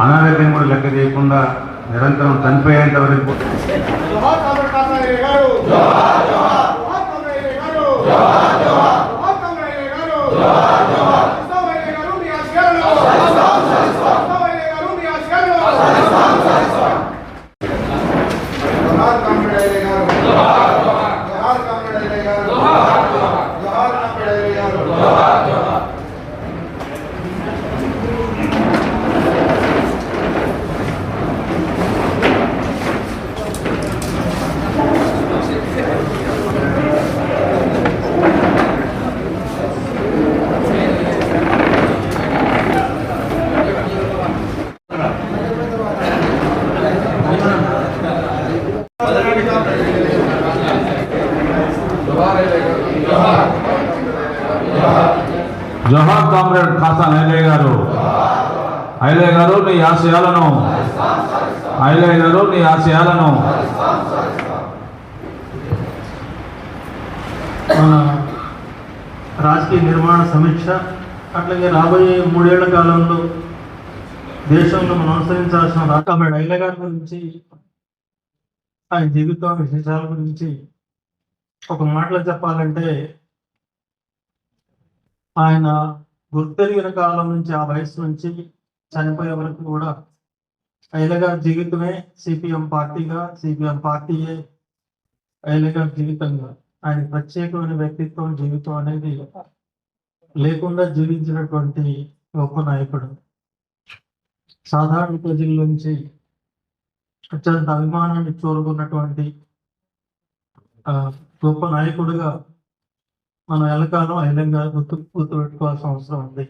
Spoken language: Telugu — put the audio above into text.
అనారోగ్యం కూడా లెక్క చేయకుండా నిరంతరం చనిపోయేంత వరకు జోహార్ కామ్రేడ్ కాసారయ్య గారు జోహార్ జోహార్ జోహార్ కామ్రేడ్ గారు జోహార్ జోహార్ జోహార్ కామ్రేడ్ గారు జోహార్ జోహార్ కృష్ణవయ్య గారు మీ ఆశయాలను సరిస్తాం సరిస్తాం కృష్ణవయ్య గారు మీ ఆశయాలను సరిస్తాం సరిస్తాం జోహార్ కామ్రేడ్ గారు జోహార్ జోహార్ జోహార్ కామ్రేడ్ గారు జోహార్ జోహార్ జోహార్ కామ్రేడ్ గారు జోహార్ జోహార్ జోహార్ కామ్రేడ్ ఖాసాన్ ఐలే గారు. ఐలే గారు నీ ఆశయాలను. ఐలే గారు నీ ఆశయాలను. మన రాజకీయ నిర్మాణ సమీక్ష అట్లాగే రాబోయే మూడేళ్ళ కాలంలో దేశంలో మనం అనుసరించాల్సిన రాకామెడ్ ఐలే గారి గురించి ఆయన జీవితం విశేషాల గురించి ఒక మాటలో చెప్పాలంటే ఆయన గుర్తెరిగిన కాలం నుంచి ఆ వయసు నుంచి చనిపోయే వరకు కూడా ఐల జీవితమే సిపిఎం పార్టీగా సిపిఎం పార్టీయే ఐల జీవితంగా. ఆయన ప్రత్యేకమైన వ్యక్తిత్వం జీవితం అనేది లేకుండా జీవించినటువంటి గొప్ప నాయకుడు. సాధారణ ప్రజల నుంచి అత్యంత అభిమానాన్ని చూరుకున్నటువంటి ఆ, గొప్ప నాయకుడిగా మనం ఎల్లకాలం ఐలంగా గుర్తు గుర్తుపెట్టుకోవాల్సిన అవసరం ఉంది.